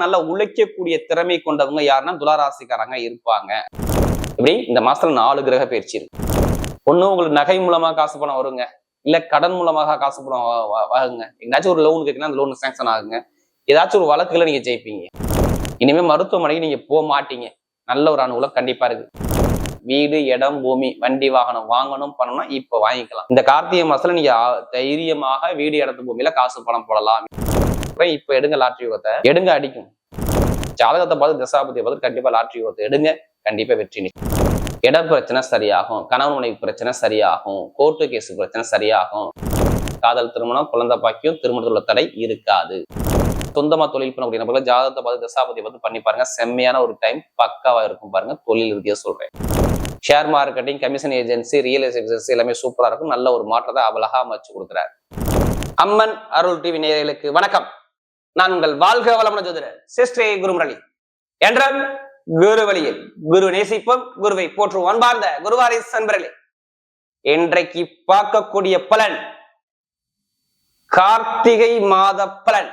நல்லா உழைக்கக்கூடிய திறமை கொண்டவங்க யாருன்னா துளாராசிக்காரங்க இருப்பாங்க. இப்படி இந்த மாசத்துல நாலு கிரக பயிற்சி இருக்கு. ஒண்ணு உங்களுக்கு நகை மூலமா காசு பணம் வருங்க. இல்ல கடன் மூலமாக காசு பணம் வா- வாங்குங்க. எங்கேயாச்சும் ஒரு லோன் கேட்குன்னா அந்த லோன் சேங்ஷன் ஆகுங்க. ஏதாச்சும் ஒரு வழக்குல நீங்க ஜெயிப்பீங்க. இனிமே மருத்துவமனைக்கு நீங்க போக மாட்டீங்க. நல்ல ஒரு அனுகூலம் கண்டிப்பா இருக்கு. வீடு இடம் பூமி வண்டி வாகனம் வாங்கணும் பண்ணணும் இப்ப வாங்கிக்கலாம். இந்த கார்த்திகை மாசத்துல நீங்க தைரியமாக வீடு இடத்து பூமியில காசு பணம் போடலாம். இப்ப எடுங்க லாட்ரி யோகத்தை எடுங்க அடிக்கும். ஜாதகத்தை பார்த்து தசாபதியை பார்த்து கண்டிப்பா லாட்ரி யோகத்தை எடுங்க. கண்டிப்பா வெற்றி இட பிரச்சனை சரியாகும். கணவன் மனைவி பிரச்சனை சரியாகும். கோர்ட்டு கேஸ் பிரச்சனை சரியாகும். காதல் திருமணம் குழந்தை பாக்கியம் திருமணத்தில் உள்ள தடை இருக்காது. சொந்தமா தொழில் பண்ணக்கூடிய அப்படின்னா ஜாதகத்தை பார்த்து தசாபதியை பார்த்து பண்ணி பாருங்க. செம்மையான ஒரு டைம் பக்காவா இருக்கும் பாருங்க. தொழில் ரீதியா சொல்றேன். Share marketing commission agency real estate agency எல்லாமே சூப்பரா இருக்கும். நல்ல ஒரு மாற்றத்தை அழகா அமைச்சு கொடுக்குறாரு. அம்மன் அருள் டிவி நேயர்களுக்கு வணக்கம். நான் உங்கள் வாழ்க வளமுடன் ஜோதிடர் சிஸ்டே குருமுரளி. என்றால் குரு வழியில் குரு நேசிப்போம் குருவை போற்றுவோம் அன்பார்ந்த குருவாரி சன்பர்களே இன்றைக்கு பார்க்கக்கூடிய பலன் கார்த்திகை மாத பலன்.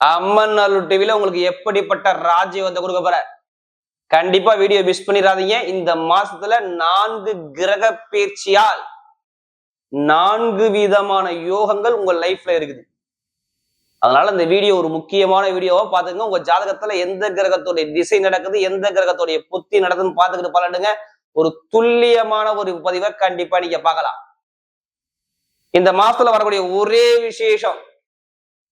அம்மன் அருள் டிவில உங்களுக்கு எப்படிப்பட்ட ராஜ்யத்தை கொடுக்க போற? கண்டிப்பா வீடியோ மிஸ் பண்ணிடாதீங்க. இந்த மாசத்துல நான்கு கிரக பேச்சியால் நான்கு விதமான யோகங்கள் உங்க லைஃப்ல இருக்குது. அதனால இந்த வீடியோ ஒரு முக்கியமான வீடியோவா பாத்துங்க உங்க ஜாதகத்துல எந்த கிரகத்துடைய திசை நடக்குது எந்த கிரகத்துடைய புத்தி நடக்குதுன்னு பாத்துக்கிட்டு பலனுங்க. ஒரு துல்லியமான ஒரு பதிவை கண்டிப்பா நீங்க பார்க்கலாம். இந்த மாசத்துல வரக்கூடிய ஒரே விசேஷம்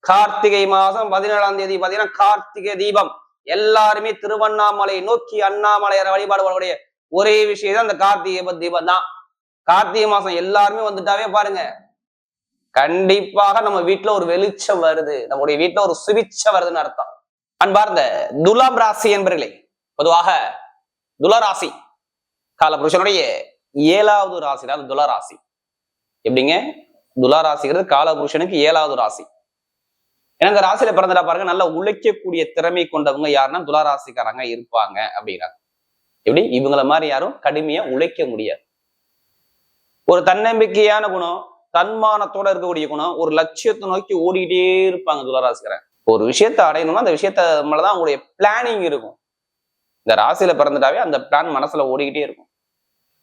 கார்த்திகை மாசம் பதினேழாம் தேதி பாத்தீங்கன்னா கார்த்திகை தீபம். எல்லாருமே திருவண்ணாமலை நோக்கி அண்ணாமலையார வழிபாடு வரக்கூடிய ஒரே விஷயம் தான் இந்த கார்த்திகை தீபம் தான். கார்த்திகை மாசம் எல்லாருமே வந்துட்டாவே பாருங்க. கண்டிப்பாக நம்ம வீட்டுல ஒரு வெளிச்சம் வருது. நம்முடைய வீட்டுல ஒரு சுபிச்சம் வருதுன்னு அர்த்தம். அன்பார்ந்த துலாம் ராசி என்பர்களே பொதுவாக துலராசி காலபுருஷனுடைய ஏழாவது ராசி தான் துலா எப்படிங்க? துலாராசிங்கிறது காலபுருஷனுக்கு ஏழாவது ராசி. ஏன்னா இந்த ராசியில பிறந்தடா பாருங்க நல்லா உழைக்கக்கூடிய திறமை கொண்டவங்க யாருன்னா துலாராசிக்காரங்க இருப்பாங்க அப்படிங்கிறாங்க. எப்படி? இவங்கள மாதிரி யாரும் கடுமையா உழைக்க முடியாது. ஒரு தன்னம்பிக்கையான குணம் தன்மானத்தோட இருக்கக்கூடிய குணம் ஒரு லட்சியத்தை நோக்கி ஓடிக்கிட்டே இருப்பாங்க துளராசிக்கிறேன் ஒரு விஷயத்தை அடையணும்னா அந்த விஷயத்த மேலதான் அவங்களுடைய பிளானிங் இருக்கும். இந்த ராசியில பிறந்துட்டாவே அந்த பிளான் மனசுல ஓடிக்கிட்டே இருக்கும்.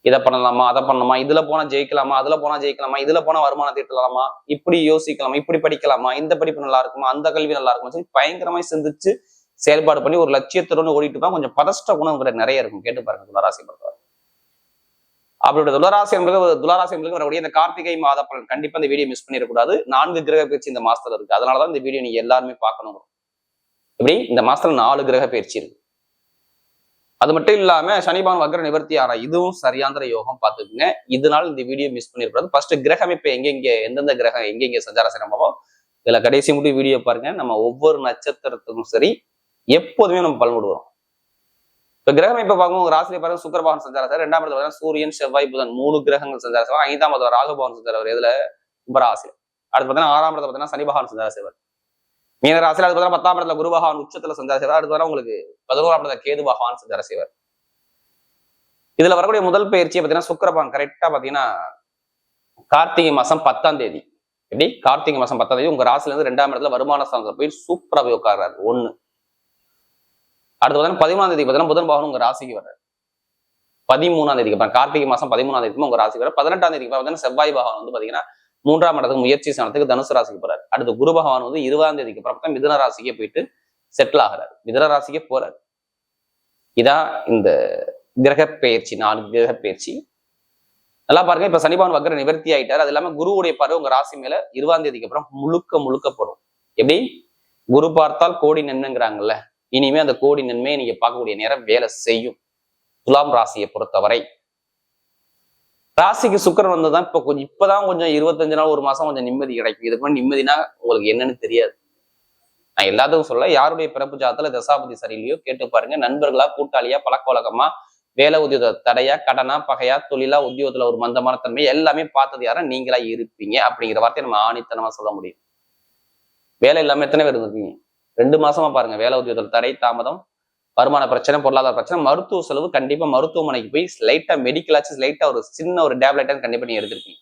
இதை பண்ணலாமா அதை பண்ணலாமா இதுல போனா ஜெயிக்கலாமா அதுல போனா ஜெயிக்கலாமா இதுல போனா வருமானம் தீட்டலாமா இப்படி யோசிக்கலாமா இப்படி படிக்கலாமா இந்த படிப்பு நல்லா இருக்குமா அந்த கல்வி நல்லா இருக்குமா சொல்லி பயங்கரமாய் சிந்திச்சு செயல்பாடு பண்ணி ஒரு லட்சியத்துடன் ஓடிட்டு தான் கொஞ்சம் பதஷ்ட குணம் நிறைய இருக்கும். கேட்டு பாருங்க துளராசி பொறுத்தவரை. அவருடைய துளராசி என்பது துளராசி என்பது வரக்கூடிய இந்த கார்த்திகை மாத பலன் கண்டிப்பா இந்த வீடியோ மிஸ் பண்ணிடக்கூடாது. நான்கு கிரக பயிற்சி இந்த மாசத்துல இருக்கு. அதனாலதான் இந்த வீடியோ நீங்க எல்லாருமே பார்க்கணும். இப்படி இந்த மாசத்துல நாலு கிரக பயிற்சி இருக்கு. அது மட்டும் இல்லாம சனிபான் வக்ர நிவர்த்தி ஆறா இதுவும் சரியாந்திர யோகம் பார்த்துக்குங்க. இதனால இந்த வீடியோ மிஸ் பண்ணிருக்கூடாது ஃபர்ஸ்ட் கிரக அமைப்பு எங்கெங்க எந்தெந்த கிரகம் எங்கெங்க சஞ்சார சிரமமோ இதுல கடைசி மட்டும் வீடியோ பாருங்க. நம்ம ஒவ்வொரு நட்சத்திரத்துக்கும் சரி எப்போதுமே நம்ம பலன் விடுவோம் இப்ப கிரகம் இப்போ பார்க்கும் ஒரு ராசியை பாருங்க சுக்கர பகவான் சஞ்சாரம். சார் ரெண்டாம் இடத்துல சூரியன் செவ்வாய் புதன் மூணு கிரகங்கள் சஞ்சார செய்வார் ஐந்தாம் இடத்துல ராகு பகவான் அவர் எதுல? கும்பராசி அடுத்து பார்த்தீங்கன்னா ஆறாம் இடத்துல பார்த்தீங்கன்னா சனி பகவான் சஞ்சாரம் செய்வார். மீன ராசியில் அது பார்த்தீங்கன்னா பத்தாம் இடத்துல குரு பகவான் உச்சத்துல சஞ்சார செய்வார். அடுத்து வர உங்களுக்கு பதினோராம் இடத்துல கேது பகவான் சஞ்சார செய்வார். இதுல வரக்கூடிய முதல் பயிற்சியை பார்த்தீங்கன்னா சுக்கர பகவான் கரெக்டா பாத்தீங்கன்னா கார்த்திகை மாசம் பத்தாம் தேதி. எப்படி? கார்த்திகை மாசம் பத்தாம் தேதி உங்க ராசில இருந்து ரெண்டாம் இடத்துல வருமான ஸ்தானத்துல போய் சூப்பராக போய் உட்கார்றாரு. ஒன்னு அடுத்து பார்த்தீங்கன்னா பதிமூணாம் தேதி பார்த்தீங்கன்னா புதன் பகவான் உங்க ராசிக்கு வர்றாரு. பதிமூணாம் தேதிக்கு அப்புறம் கார்த்திகை மாசம் பதிமூணாம் தேதி உங்க ராசிக்கு வர பதினெட்டாம் தேதிக்கு பார்த்தீங்கன்னா செவ்வாய் பகவான் வந்து பாத்தீங்கன்னா மூன்றாம் இடத்துக்கு முயற்சி சாணத்துக்கு தனுசு ராசிக்கு போறாரு. அடுத்து குரு பகவான் வந்து இருபதாம் தேதிக்கு அப்புறம் மிதன ராசிக்கே போயிட்டு செட்டில் ஆகிறாரு. மிதன ராசிக்கே போறாரு. இதான் இந்த கிரக பயிற்சி நாலு கிரக பயிற்சி நல்லா பாருங்க இப்ப சனிபவன் வக்ர நிவர்த்தி ஆயிட்டாரு. அது இல்லாம குருவுடைய பார்வை உங்க ராசி மேல இருபதாம் தேதிக்கு அப்புறம் முழுக்க முழுக்க போடும். எப்படி? குரு பார்த்தால் கோடி நன்மைங்கிறாங்கல்ல. இனிமே அந்த கோடி நன்மையை நீங்க பார்க்கக்கூடிய நேரம் வேலை செய்யும். துலாம் ராசியை பொறுத்தவரை. ராசிக்கு சுக்கரன் வந்ததுதான் இப்ப கொஞ்சம் இப்பதான் கொஞ்சம் இருபத்தஞ்சு நாள் ஒரு மாசம் கொஞ்சம் நிம்மதி கிடைக்கும். இதுக்கு முன்னாடி நிம்மதினா உங்களுக்கு என்னன்னு தெரியாது. நான் எல்லாத்துக்கும் சொல்ல யாருடைய பிறப்பு ஜாதத்துல தசாபதி சரியில்லையோ கேட்டு பாருங்க. நண்பர்களா கூட்டாளியா பழக்க வழக்கமா வேலை உத்தியோக தடையா கடனா பகையா தொழிலா உத்தியோகத்துல ஒரு மந்தமான தன்மை எல்லாமே பார்த்தது யாரா? நீங்களா இருப்பீங்க அப்படிங்கிற வார்த்தையை நம்ம ஆணித்தனமா சொல்ல முடியும். வேலை இல்லாம எத்தனை பேர் இருந்திருக்கீங்க? ரெண்டு மாசமா பாருங்க வேலை உத்தியோகத்தில் தடை தாமதம் வருமான பிரச்சனை பொருளாதார பிரச்சனை மருத்துவ செலவு கண்டிப்பா மருத்துவமனைக்கு போய் லைட்டா மெடிக்கலாச்சும் லைட்டா ஒரு சின்ன ஒரு டேப்லெட்டாக கண்டிப்பா நீங்க எடுத்திருப்பீங்க.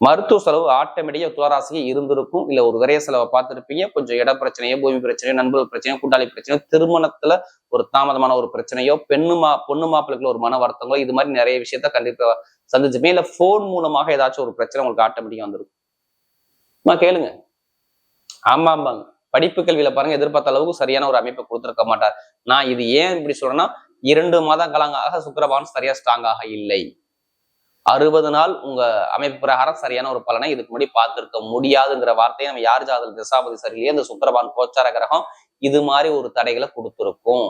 மருத்துவ செலவு ஆட்டோமேட்டிக்கா துளாராசிக்கு இருந்திருக்கும். இல்ல ஒரு விரைய செலவை பார்த்துருப்பீங்க. கொஞ்சம் இட பிரச்சனையோ பூமி பிரச்சனையோ நண்பர்கள் பிரச்சனையோ கூட்டாளி பிரச்சனையோ திருமணத்துல ஒரு தாமதமான ஒரு பிரச்சனையோ பெண்ணுமா பொண்ணு மாப்பிள்ளைக்குள்ள ஒரு மன வருத்தங்களோ இது மாதிரி நிறைய விஷயத்த கண்டிப்பா சந்திச்சுமே இல்ல போன் மூலமாக ஏதாச்சும் ஒரு பிரச்சனை உங்களுக்கு ஆட்டோமேட்டிக்கா வந்திருக்கும். அம்மா கேளுங்க. ஆமா ஆமாங்க படிப்பு கல்வியில பாருங்க எதிர்பார்த்த அளவுக்கு சரியான ஒரு அமைப்பை கொடுத்திருக்க மாட்டார். நான் இது ஏன் இப்படி சொல்றேன்னா இரண்டு மாத காலங்களாக சுக்கிரபான் சரியா ஸ்ட்ராங்காக இல்லை. அறுபது நாள் உங்க அமைப்பு பிரகாரம் சரியான ஒரு பலனை இதுக்கு முன்னாடி பார்த்திருக்க முடியாதுங்கிற வார்த்தையை நம்ம யார் ஜாதல் திசாபதி சரியிலேயே இந்த சுக்கரபான் கோச்சார கிரகம் இது மாதிரி ஒரு தடைகளை கொடுத்துருக்கும்.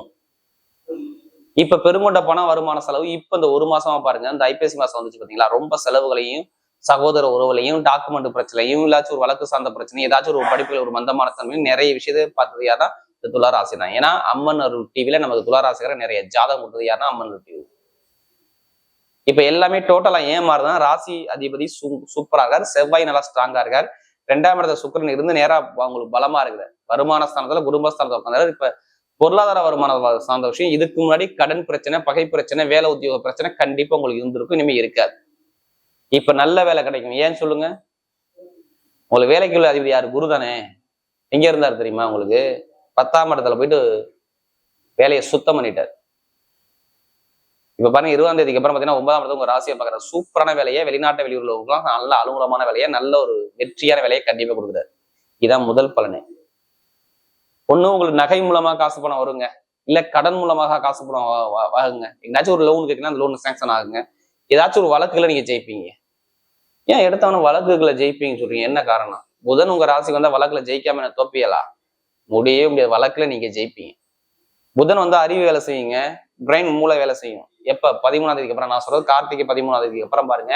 இப்ப பெருங்கொண்ட பணம் வருமான செலவு இப்ப இந்த ஒரு மாசமா பாருங்க இந்த ஐபிஎஸ்சி மாசம் வந்துச்சு பாத்தீங்களா ரொம்ப செலவுகளையும் சகோதர உறவுலையும் டாக்குமெண்ட் பிரச்சனையும் இல்லாச்சும் ஒரு வழக்கு சார்ந்த பிரச்சனையும் ஏதாச்சும் ஒரு படிப்புல ஒரு மந்தமான தன்மையும் நிறைய விஷயத்தை பார்த்தது தான் இந்த துளாராசி தான். ஏன்னா அம்மன் அருள் டிவியில நமக்கு துளாராசிக்கிற நிறைய ஜாதகம் கொடுத்தது யாருன்னா அம்மன் அருள் டிவி இப்ப எல்லாமே டோட்டலா ஏன் மாறுதான் ராசி அதிபதி சூ- சூப்பரா இருக்கார் செவ்வாய் நல்லா ஸ்ட்ராங்கா இருக்கார். ரெண்டாம் இடத்த சுக்கிரன் இருந்து நேரா அவங்களுக்கு பலமா இருக்குது வருமான ஸ்தானத்துல குடும்பஸ்தானத்துல உட்காந்துறாரு இப்ப பொருளாதார வருமான சார்ந்த விஷயம் இதுக்கு முன்னாடி கடன் பிரச்சனை பகை பிரச்சனை வேலை உத்தியோக பிரச்சனை கண்டிப்பா உங்களுக்கு இருந்திருக்கும் இனிமே இருக்காது. இப்ப நல்ல வேலை கிடைக்கும். ஏன் சொல்லுங்க? உங்களுக்கு வேலைக்கு உள்ள அதிபதி யாரு? குரு தானே. எங்க இருந்தாரு தெரியுமா உங்களுக்கு? பத்தாம் இடத்துல போயிட்டு வேலையை சுத்தம் பண்ணிட்டார். இப்ப பாருங்க இருபதாம் தேதிக்கு அப்புறம் பாத்தீங்கன்னா ஒன்பதாம் இடத்துல உங்க ராசியை பாக்குற சூப்பரான வேலையை வெளிநாட்டு வெளியூர்ல நல்ல அலுவலமான வேலையை நல்ல ஒரு வெற்றியான வேலையை கண்டிப்பா கொடுக்குறாரு. இதான் முதல் பலனே. ஒண்ணு உங்களுக்கு நகை மூலமா காசு பணம் வருங்க. இல்ல கடன் மூலமாக காசு பணம் வாங்குங்க. எங்கேயாச்சும் ஒரு லோன் கேட்கணும் அந்த லோன் சேங்ஷன் ஆகுங்க. ஏதாச்சும் ஒரு வழக்குல நீங்க ஜெயிப்பீங்க. ஏன் எடுத்தவன வழக்குகளை ஜெயிப்பீங்கன்னு சொல்றீங்க? என்ன காரணம்? புதன் உங்க ராசிக்கு வந்தா வழக்குல ஜெயிக்காம என்ன தோப்பியலா? முடியவே முடியாது. வழக்குல நீங்க ஜெயிப்பீங்க. புதன் வந்து அறிவு வேலை செய்யுங்க. பிரெயின் மூளை வேலை செய்யும். எப்ப? பதிமூணாம் தேதிக்கு அப்புறம். நான் சொல்றது கார்த்திகை பதிமூணாம் தேதிக்கு அப்புறம் பாருங்க.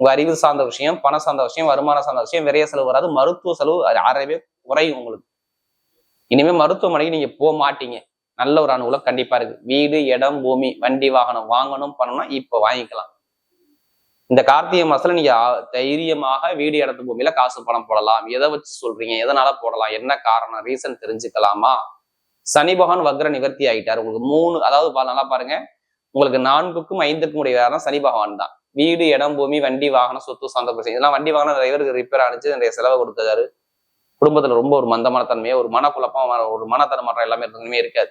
உங்க அறிவு சார்ந்த விஷயம் பணம் சார்ந்த விஷயம் வருமானம் சார்ந்த விஷயம் விரைய செலவு வராது. மருத்துவ செலவு அறவே குறையும் உங்களுக்கு. இனிமே மருத்துவமனைக்கு நீங்க போக மாட்டீங்க. நல்ல ஒரு அனுகூலம் கண்டிப்பா இருக்கு. வீடு இடம் பூமி வண்டி வாகனம் வாங்கணும் பண்ணணும்னா இப்ப வாங்கிக்கலாம். இந்த கார்த்திகை மாசத்துல நீங்க தைரியமாக வீடு இடத்து பூமியில காசு பணம் போடலாம். எதை வச்சு சொல்றீங்க? எதனால போடலாம்? என்ன காரணம்? ரீசன் தெரிஞ்சுக்கலாமா? சனி பகவான் வக்ர நிவர்த்தி ஆயிட்டார். உங்களுக்கு மூணு அதாவது பா- நல்லா பாருங்க. உங்களுக்கு நான்குக்கும் ஐந்துக்கும் உடைய காரணம் சனி பகவான் தான். வீடு இடம் பூமி வண்டி வாகனம் சொத்து சார்ந்த பிரச்சனை இதெல்லாம் வண்டி வாகனம் டிரைவருக்கு ரிப்பேர் ஆனிச்சு நிறைய செலவு கொடுத்தாரு குடும்பத்துல ரொம்ப ஒரு மந்தமான தன்மையோ ஒரு மனக்குழப்பம் ஒரு மனத்தனமாற்றம் எல்லாமே இருந்ததுமே இருக்காது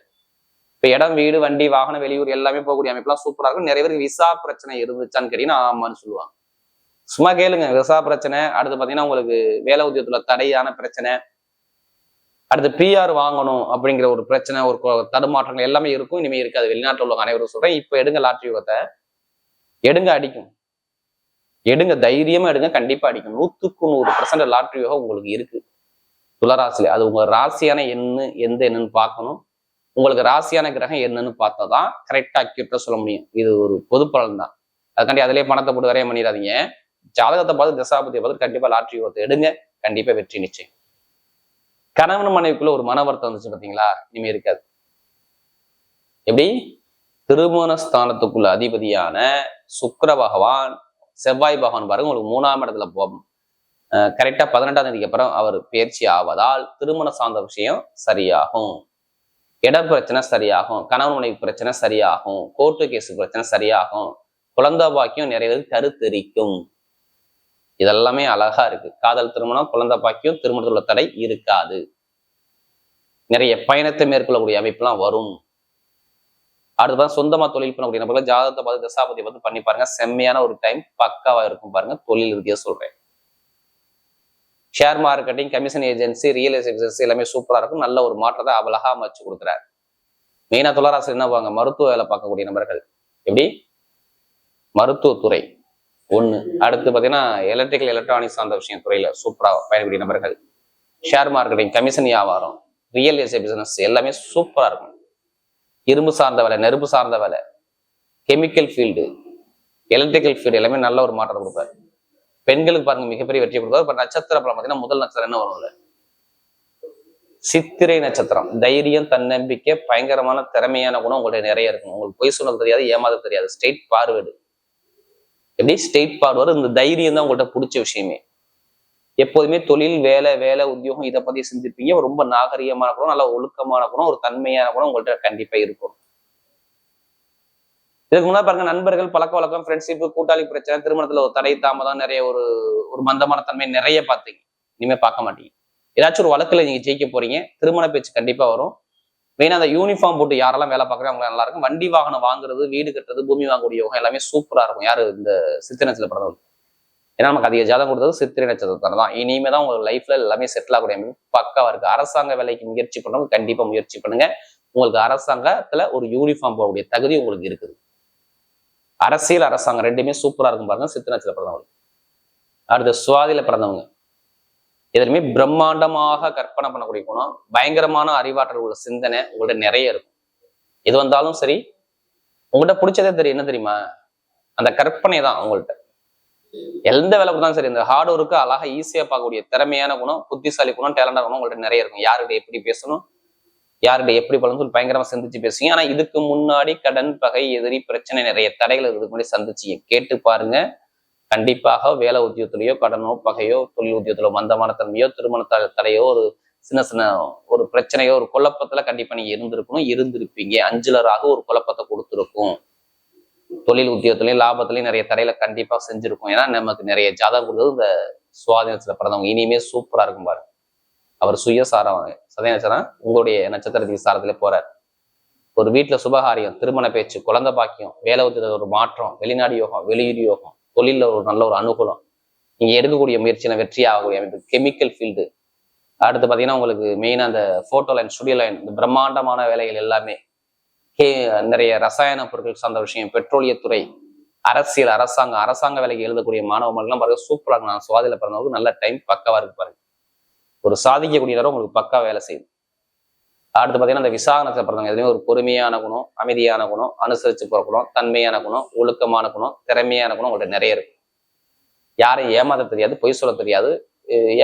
இப்போ இடம் வீடு வண்டி வாகனம் வெளியூர் எல்லாமே போகக்கூடிய அமைப்புலாம் சூப்பராக இருக்கும். நிறைய பேருக்கு விசா பிரச்சனை இருந்துச்சான்னு கேட்டீங்கன்னா ஆமான்னு சொல்லுவாங்க. சும்மா கேளுங்க விசா பிரச்சனை அடுத்து பாத்தீங்கன்னா உங்களுக்கு வேலை உத்தியோகத்துல தடையான பிரச்சனை அடுத்து பிஆர் வாங்கணும் அப்படிங்கிற ஒரு பிரச்சனை ஒரு தடுமாற்றங்கள் எல்லாமே இருக்கும். இனிமேல் இருக்காது. வெளிநாட்டில் உள்ள அனைவரும் சொல்றேன். இப்போ எடுங்க லாட்ரி யுகத்தை. எடுங்க அடிக்கும். எடுங்க தைரியமா எடுங்க கண்டிப்பா அடிக்கும். நூத்துக்கு நூறு பர்சன்ட் லாட்ரி யோகம் உங்களுக்கு இருக்கு. துளராசில. அது உங்க ராசியான எண்ணு எந்த எண்ணுன்னு பார்க்கணும். உங்களுக்கு ராசியான கிரகம் என்னன்னு பார்த்தா தான் கரெக்டா அக்யூரேட்டா சொல்ல முடியும். இது ஒரு பொது பலன் தான். அதுக்காண்டி அதிலே பணத்தை போட்டு வரைய பண்ணிடாதீங்க. ஜாதகத்தை பார்த்து தசாபதியை பார்த்து கண்டிப்பா லாட்ரி ஒருத்த எடுங்க. கண்டிப்பா வெற்றி நிச்சயம். கணவன் மனைவிக்குள்ள ஒரு மன வருத்தம் வந்துச்சு பாத்தீங்களா? இனிமே இருக்காது. எப்படி? திருமண ஸ்தானத்துக்குள்ள அதிபதியான சுக்கர பகவான் செவ்வாய் பகவான் பாருங்க உங்களுக்கு மூணாம் இடத்துல போகும் கரெக்டா பதினெட்டாம் தேதிக்கு அப்புறம் அவர் பயிற்சி ஆவதால் திருமண சார்ந்த விஷயம் சரியாகும். இட பிரச்சனை சரியாகும் கணவன் மனைவி பிரச்சனை சரியாகும் கோர்ட்டு கேஸ் பிரச்சனை சரியாகும் குழந்தை பாக்கியம் நிறைய பேருக்கு கருத்தரிக்கும் இதெல்லாமே அழகா இருக்கு. காதல் திருமணம் குழந்தை பாக்கியம் திருமணத்துல தடை இருக்காது. நிறைய பயணத்தை மேற்கொள்ளக்கூடிய அமைப்புலாம் வரும். அடுத்ததான் சொந்தமா தொழில் பண்ணக்கூடிய நபர்கள் ஜாதகத்தை பார்த்து தசாபதி பார்த்து பண்ணி பாருங்க. செம்மையான ஒரு டைம் பக்காவா இருக்கும் பாருங்க. தொழில் ரீதியா சொல்றேன். Share marketing commission agency real estate எல்லாமே சூப்பராக இருக்கும். நல்ல ஒரு மாற்றத்தை அழகா அமைச்சு கொடுக்குறாரு. மெயினா துளராசி என்ன பாங்க மருத்துவ வேலை பார்க்கக்கூடிய நபர்கள். எப்படி? மருத்துவத்துறை. ஒன்று அடுத்து பாத்தீங்கன்னா எலக்ட்ரிக்கல் எலக்ட்ரானிக்ஸ் சார்ந்த விஷயம் துறையில சூப்பராக பயணக்கூடிய நபர்கள். ஷேர் மார்க்கெட்டிங் கமிஷன் வியாபாரம் ரியல் எஸ்டேட் பிசினஸ் எல்லாமே சூப்பரா இருக்கும். இரும்பு சார்ந்த வேலை நெருப்பு சார்ந்த வேலை கெமிக்கல் ஃபீல்டு எலக்ட்ரிக்கல் ஃபீல்டு எல்லாமே நல்ல ஒரு மாற்றத்தை கொடுப்பாரு. பெண்களுக்கு பாருங்க மிகப்பெரிய வெற்றி கொடுத்தாரு இப்ப நட்சத்திர பலம் பார்த்தீங்கன்னா முதல் நட்சத்திரம் என்ன வரும் சித்திரை நட்சத்திரம். தைரியம் தன்னம்பிக்கை பயங்கரமான திறமையான குணம் உங்கள்கிட்ட நிறைய இருக்கும். உங்களுக்கு பொய் சொன்னது தெரியாது ஏமாத தெரியாது. ஸ்ட்ரெயிட் பார்வேர்டு எப்படி? ஸ்டேட் பார்வேர்டு இந்த தைரியம் தான் உங்கள்கிட்ட பிடிச்ச விஷயமே. எப்போதுமே தொழில் வேலை வேலை உத்தியோகம் இதை பத்தி சிந்திப்பீங்க. ரொம்ப நாகரீகமான குணம் நல்ல ஒழுக்கமான குணம் ஒரு தன்மையான குணம் உங்கள்கிட்ட கண்டிப்பா இருக்கும். இதுக்கு முன்னாடி பாருங்க நண்பர்கள் பழக்க வழக்கம் ஃப்ரெண்ட்ஷிப் கூட்டாளி பிரச்சனை திருமணத்துல ஒரு தடை தாமதம் நிறைய ஒரு ஒரு மந்தமான தன்மை நிறைய பார்த்தீங்க. இனிமே பார்க்க மாட்டீங்க. ஏதாச்சும் ஒரு வழக்குல நீங்க ஜெயிக்க போறீங்க திருமண பேச்சு கண்டிப்பா வரும். மெயினாக அந்த யூனிஃபார்ம் போட்டு யாரெல்லாம் வேலை பார்க்குறாங்க அவங்க நல்லா இருக்கும். வண்டி வாகனம் வாங்குறது வீடு கட்டுறது பூமி வாங்கக்கூடிய யோகம் எல்லாமே சூப்பரா இருக்கும். யாரு இந்த சித்திரத்தில் நட்சத்திர பிறந்தவங்க? ஏன்னா நமக்கு அதிக ஜாதகம் கொடுத்தது சித்திரை நட்சத்திரத்தான தான். இனிமே தான் உங்க லைஃப்ல எல்லாமே செட்டில் ஆகக்கூடிய பக்காவா இருக்கு. அரசாங்க வேலைக்கு முயற்சி பண்ணுறவங்க கண்டிப்பா முயற்சி பண்ணுங்க. உங்களுக்கு அரசாங்கத்துல ஒரு யூனிஃபார்ம் போகக்கூடிய தகுதி உங்களுக்கு இருக்குது. அரசியல் அரசாங்கம் ரெண்டுமே சூப்பரா இருக்கும் பாருங்க. சித்திரை பிறந்தவங்க. அடுத்து சுவாதியில பிறந்தவங்க. எதுவுமே பிரம்மாண்டமாக கற்பனை பண்ணக்கூடிய குணம் பயங்கரமான அறிவாற்றல் உள்ள சிந்தனை உங்கள்ட்ட நிறைய இருக்கும். எது வந்தாலும் சரி உங்கள்கிட்ட பிடிச்சதே தெரியும். என்ன தெரியுமா? அந்த கற்பனை தான் உங்கள்கிட்ட எந்த வேலை கொடுத்தாலும் சரி இந்த ஹார்ட் ஒர்க்கு அழகா ஈஸியா பார்க்கக்கூடிய திறமையான குணம் புத்திசாலி குணம் டேலண்டா குணம் உங்கள்ட்ட நிறைய இருக்கும். யார்கிட்ட எப்படி பேசணும்? யார்கிட்ட எப்படி பலன்னு சொல்லி பயங்கரமா சந்திச்சு பேசுவீங்க. ஆனா இதுக்கு முன்னாடி கடன் பகை எதிரி பிரச்சனை நிறைய தடைகள் இதுக்கு முன்னாடி சந்திச்சீங்க கேட்டு பாருங்க. கண்டிப்பாக வேலை உத்தியோகத்திலேயோ கடனோ பகையோ தொழில் உத்தியோகத்திலோ மந்தமான தன்மையோ திருமண தடையோ ஒரு சின்ன சின்ன ஒரு பிரச்சனையோ ஒரு குழப்பத்துல கண்டிப்பா நீங்க இருந்திருக்கணும். இருந்திருப்பீங்க. அஞ்சுலராக ஒரு குழப்பத்தை கொடுத்துருக்கும். தொழில் உத்தியோகத்திலையும் லாபத்திலையும் நிறைய தடையில கண்டிப்பா செஞ்சிருக்கும். ஏன்னா நமக்கு நிறைய ஜாதகம் கொடுத்தது இந்த சுவாதீனத்துல பிறந்தவங்க. இனிமே சூப்பரா இருக்கும் பாருங்க. அவர் சுயசாரம் சதய நட்சத்திரம் உங்களுடைய நட்சத்திரத்துக்கு சாரத்துல போறார். ஒரு வீட்டுல சுபகாரியம் திருமண பேச்சு குழந்தை பாக்கியம் வேலை உத்தியில் ஒரு மாற்றம் வெளிநாடு யோகம் வெளியூர் யோகம் தொழில ஒரு நல்ல ஒரு அனுகூலம். நீங்க எடுக்கக்கூடிய முயற்சியில வெற்றி ஆகக்கூடிய அமைப்பு கெமிக்கல் ஃபீல்டு அடுத்து பாத்தீங்கன்னா உங்களுக்கு மெயினாக அந்த ஃபோட்டோ லைன் ஸ்டுடியோ லைன் இந்த பிரம்மாண்டமான வேலைகள் எல்லாமே. கே நிறைய ரசாயன பொருட்கள் சார்ந்த விஷயம் பெட்ரோலியத்துறை அரசியல் அரசாங்கம் அரசாங்க வேலைக்கு எழுதக்கூடிய மாணவர்கள்லாம் பாருங்க சூப்பரா நான் சுவாதியில் பிறந்தவங்களுக்கு நல்ல டைம் பக்கவாக இருக்கு பாருங்க. ஒரு சாதிக்கக்கூடிய நேரம் உங்களுக்கு பக்கா வேலை செய்யுது அடுத்து பார்த்தீங்கன்னா அந்த விசாகனத்தை பிறந்தவங்க எதுவுமே ஒரு பொறுமையான குணம் அமைதியான குணம் அனுசரிச்சு போகிற குணம் தன்மையான குணம் ஒழுக்கமான குணம் திறமையான குணம் உங்கள்கிட்ட நிறைய இருக்கும். யாரையும் ஏமாற்ற தெரியாது பொய் சொல்ல தெரியாது.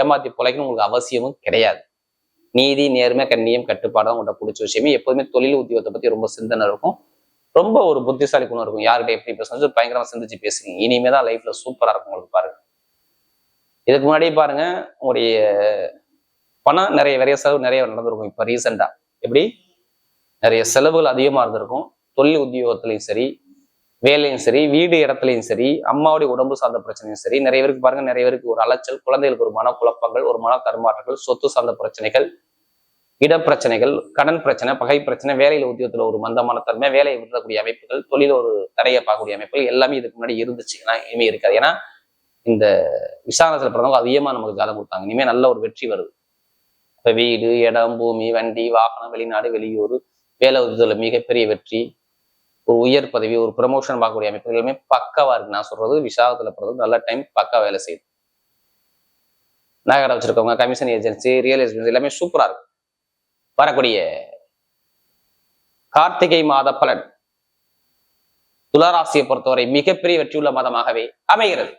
ஏமாத்தி பிழைக்கணும் உங்களுக்கு அவசியமும் கிடையாது. நீதி நேர்மை கண்ணியம் கட்டுப்பாடு தான் பிடிச்ச விஷயமே. எப்போதுமே தொழில் உத்தியோகத்தை பற்றி ரொம்ப சிந்தனை இருக்கும். ரொம்ப ஒரு புத்திசாலி குணம் இருக்கும். யார்கிட்ட எப்படி பேசணும் பயங்கரமாக சிந்திச்சு பேசுங்க இனிமே தான் லைஃப்ல சூப்பராக இருக்கும் உங்களுக்கு பாருங்க. இதுக்கு முன்னாடி பாருங்க உங்களுடைய பணம் நிறைய நிறைய செலவு நிறைய நடந்திருக்கும் இப்போ ரீசெண்டாக எப்படி? நிறைய செலவுகள் அதிகமா இருந்திருக்கும். தொழில் உத்தியோகத்திலையும் சரி வேலையும் சரி வீடு இடத்துலையும் சரி அம்மாவுடைய உடம்பு சார்ந்த பிரச்சனையும் சரி. நிறைய பேருக்கு பாருங்க நிறைய பேருக்கு ஒரு அலைச்சல் குழந்தைகளுக்கு ஒரு மனக்குழப்பங்கள் ஒரு மன தடுமாற்றங்கள் சொத்து சார்ந்த பிரச்சனைகள் இடப்பிரச்சனைகள் கடன் பிரச்சனை பகை பிரச்சனை வேலையில் உத்தியோகத்துல ஒரு மந்தமான தன்மை வேலையை விடக்கூடிய அமைப்புகள் தொழில ஒரு தடையை பார்க்கக்கூடிய அமைப்புகள் எல்லாமே இதுக்கு முன்னாடி இருந்துச்சு. ஆனா இனிமே இருக்காது. ஏன்னா இந்த விசாரணத்தில் பிறந்தவங்க அதிகமா நமக்கு ஜாதகம் கொடுத்தாங்க. இனிமேல் நல்ல ஒரு வெற்றி வருது. இப்ப வீடு இடம் பூமி வண்டி வாகனம் வெளிநாடு வெளியூர் வேலை உதவியில் மிகப்பெரிய வெற்றி. ஒரு உயர் பதவி ஒரு ப்ரமோஷன் பார்க்கக்கூடிய அமைப்புகள் எல்லாமே பக்காவா இருக்கு. நான் சொல்றது விசாகத்தில் பிறந்தது நல்ல டைம் பக்கா வேலை செய்யுது. நகரம் வச்சிருக்கவங்க கமிஷன் ஏஜென்சி ரியல் எஸ்டேட் எல்லாமே சூப்பராக இருக்கும் வரக்கூடிய கார்த்திகை மாத பலன். துளாராசியை பொறுத்தவரை மிகப்பெரிய வெற்றியுள்ள மாதமாகவே அமைகிறது.